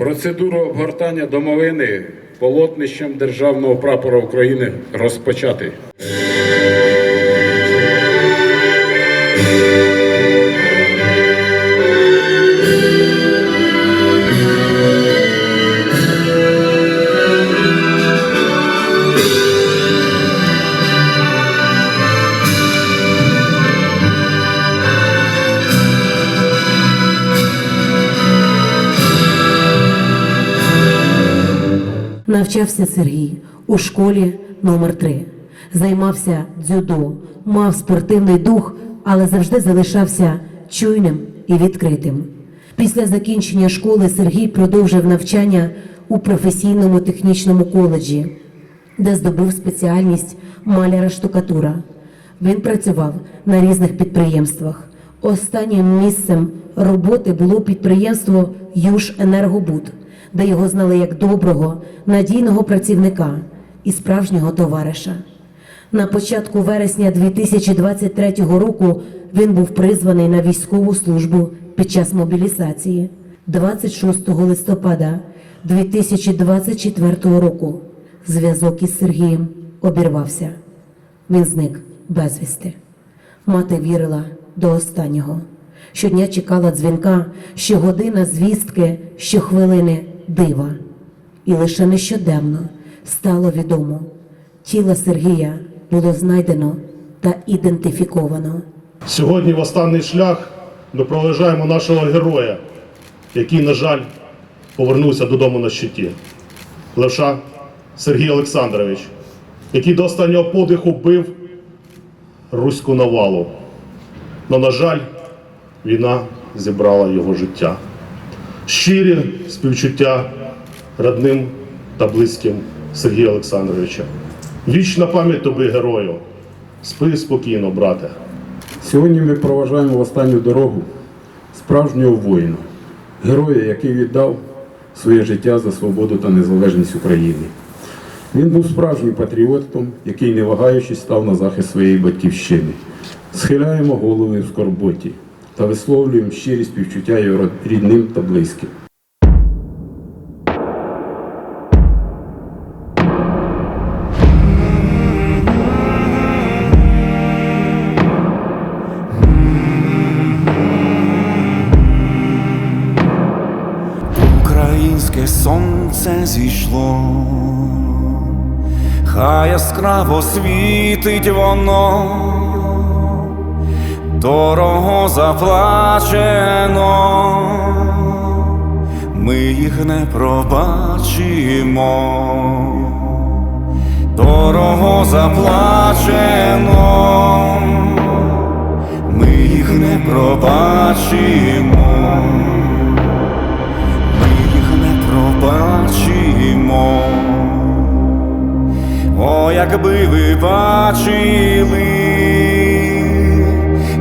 Процедуру обгортання домовини полотнищем Державного прапора України розпочати. Навчався Сергій у школі номер 3 Займався дзюдо, мав спортивний дух, але завжди залишався чуйним і відкритим. Після закінчення школи Сергій продовжив навчання у професійному технічному коледжі, де здобув спеціальність маляра штукатура. Він працював на різних підприємствах. Останнім місцем роботи було підприємство «Юженергобуд», де його знали як доброго, надійного працівника і справжнього товариша. На початку вересня 2023 року він був призваний на військову службу під час мобілізації. 26 листопада 2024 року зв'язок із Сергієм обірвався. Він зник безвісти. Мати вірила до останнього. Щодня чекала дзвінка, щогодина звістки, щохвилини дива. І лише нещодавно стало відомо, тіло Сергія було знайдено та ідентифіковано. Сьогодні в останній шлях ми проважаємо нашого героя, який, на жаль, повернувся додому на щиті. Левша Сергій Олександрович, який до останнього подиху бив руську навалу. Но, на жаль, війна зібрала його життя. Щирі співчуття родним та близьким Сергія Олександровича. Вічна пам'ять тобі, герою. Спи спокійно, брате. Сьогодні ми проважаємо в останню дорогу справжнього воїна, героя, який віддав своє життя за свободу та незалежність України. Він був справжнім патріотом, який, не вагаючись, став на захист своєї батьківщини. Схиляємо голови в скорботі та висловлюємо щирі співчуття його рідним та близьким. Українське сонце зійшло, хай яскраво світить воно, дорого заплачено, ми їх не пробачимо, дорого заплачено, ми їх не пробачимо. Ми їх не пробачимо. О, якби ви бачили,